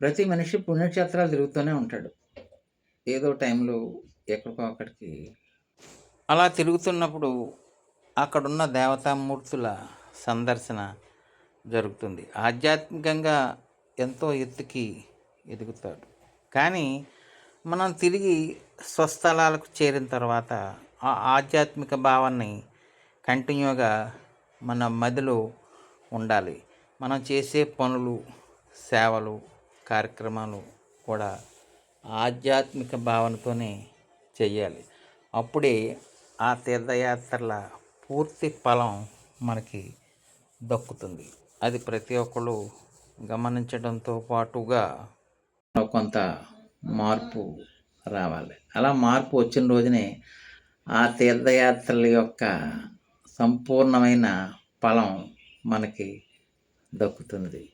ప్రతి మనిషి పుణ్యక్షేత్రాలు తిరుగుతూనే ఉంటాడు. ఏదో టైంలో ఎక్కడికో అక్కడికి. అలా తిరుగుతున్నప్పుడు అక్కడున్న దేవతామూర్తుల సందర్శన జరుగుతుంది. ఆధ్యాత్మికంగా ఎంతో ఎత్తుకి ఎదుగుతాడు. కానీ మనం తిరిగి స్వస్థలాలకు చేరిన తర్వాత ఆ ఆధ్యాత్మిక భావాన్ని కంటిన్యూగా మన మదిలో ఉండాలి. మనం చేసే పనులు సేవలు కార్యక్రమాలు కూడా ఆధ్యాత్మిక భావనతోనే చేయాలి. అప్పుడే ఆ తీర్థయాత్రల పూర్తి ఫలం మనకి దక్కుతుంది. అది ప్రతి ఒక్కరు గమనించడంతో పాటుగా కొంత మార్పు రావాలి. అలా మార్పు వచ్చిన రోజునే ఆ తీర్థయాత్రల యొక్క సంపూర్ణమైన ఫలం మనకి దక్కుతుంది.